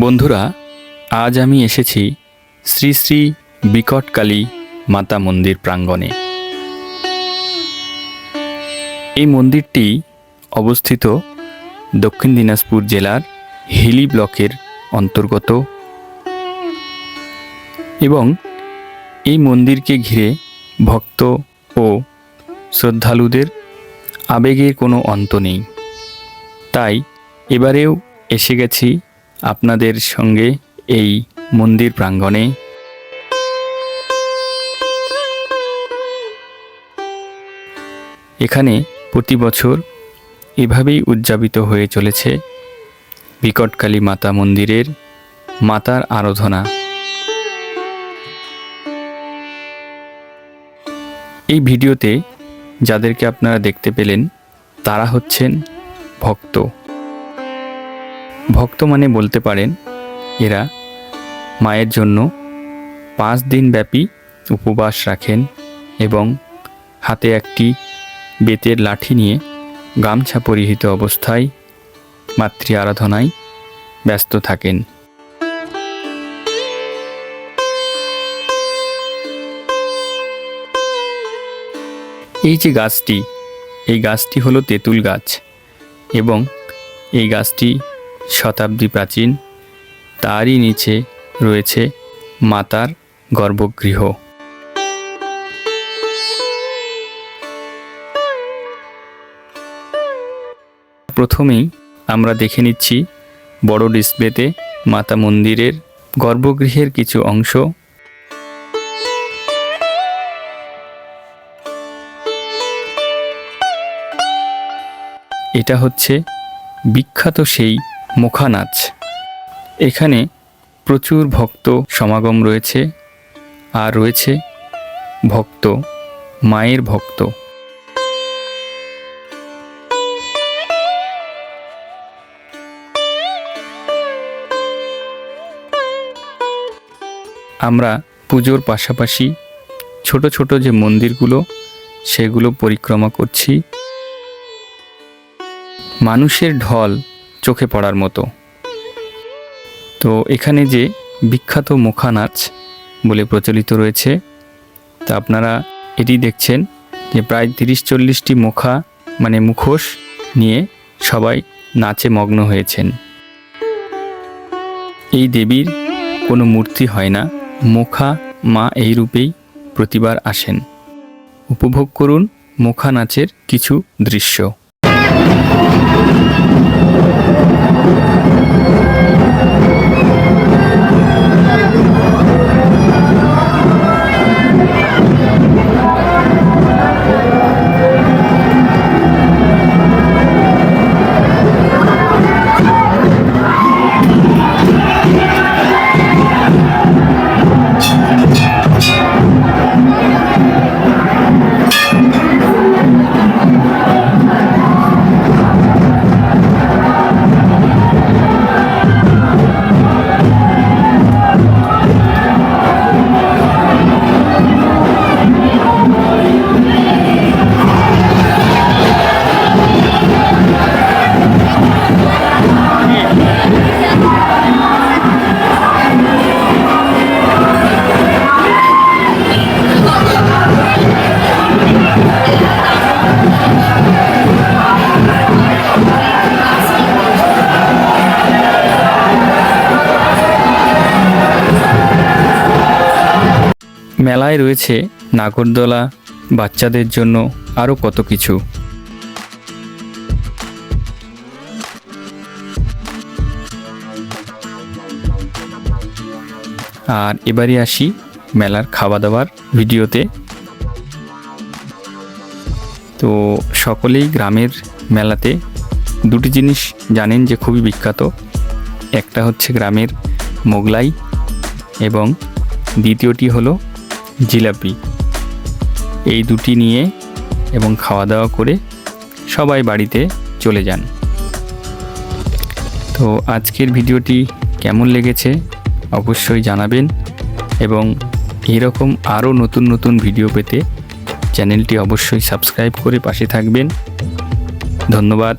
বন্ধুরা, আজ আমি এসেছি শ্রী শ্রী বিকটকালী মাতা মন্দির প্রাঙ্গণে। এই মন্দিরটি অবস্থিত দক্ষিণ দিনাজপুর জেলার হিলি ব্লকের অন্তর্গত এবং এই মন্দিরকে ঘিরে ভক্ত ও শ্রদ্ধালুদের আবেগের কোনো অন্ত নেই। তাই এবারেও এসে গেছি আপনাদের সঙ্গে এই মন্দির প্রাঙ্গণে। এখানে প্রতি বছর এভাবেই উদযাপিত হয়ে চলেছে বিকটকালী মাতা মন্দিরের মাতার আরাধনা। এই ভিডিওতে যাদেরকে আপনারা দেখতে পেলেন, তারা হচ্ছেন ভক্ত। ভক্ত মানে বলতে পারেন এরা মায়ের জন্য পাঁচ দিন ব্যাপী উপবাস রাখেন এবং হাতে একটি বেতের লাঠি নিয়ে গামছা পরিহিত অবস্থায় মাতৃ আরাধনায় ব্যস্ত থাকেন। এই যে গাছটি, এই গাছটি হলো তেঁতুল গাছ এবং এই গাছটি শতাব্দী প্রাচীন, তারই নিচে রয়েছে মাতার গর্ভগৃহ। প্রথমেই আমরা দেখে নিচ্ছি বড় ডিসপ্লেতে মাতা মন্দিরের গর্ভগৃহের কিছু অংশ। এটা হচ্ছে বিখ্যাত সেই মুখা নাচ এখানে প্রচুর ভক্ত সমাগম রয়েছে আর রয়েছে ভক্ত, মায়ের ভক্ত। আমরা পুজোর পাশাপাশি ছোট ছোট যে মন্দিরগুলো, সেগুলো পরিক্রমা করছি। মানুষের ঢল চোখে পড়ার মতো। তো এখানে যে বিখ্যাত মুখা নাচ বলে প্রচলিত রয়েছে, তা আপনারা এটি দেখছেন যে প্রায় তিরিশ চল্লিশটি মুখা মানে মুখোশ নিয়ে সবাই নাচে মগ্ন হয়েছেন। এই দেবীর কোনো মূর্তি হয় না। মুখা মা এই রূপেই প্রতিবার আসেন। উপভোগ করুন মুখা নাচের কিছু দৃশ্য। মেলায় রয়েছে নাগরদোলা, বাচ্চাদের জন্য আরও কত কিছু। আর এবারে আসি মেলার খাওয়া দাওয়ার ভিডিওতে। তো সকলেই গ্রামের মেলাতে দুটি জিনিস জানেন যে খুবই বিখ্যাত। একটা হচ্ছে গ্রামের মোগলাই এবং দ্বিতীয়টি হলো জিলাপি। এই দুটি নিয়ে এবং খাওয়া দাওয়া করে সবাই বাড়িতে চলে যান। তো আজকের ভিডিওটি কেমন লেগেছে অবশ্যই জানাবেন এবং এরকম আরও নতুন নতুন ভিডিও পেতে চ্যানেলটি অবশ্যই সাবস্ক্রাইব করে পাশে থাকবেন। ধন্যবাদ।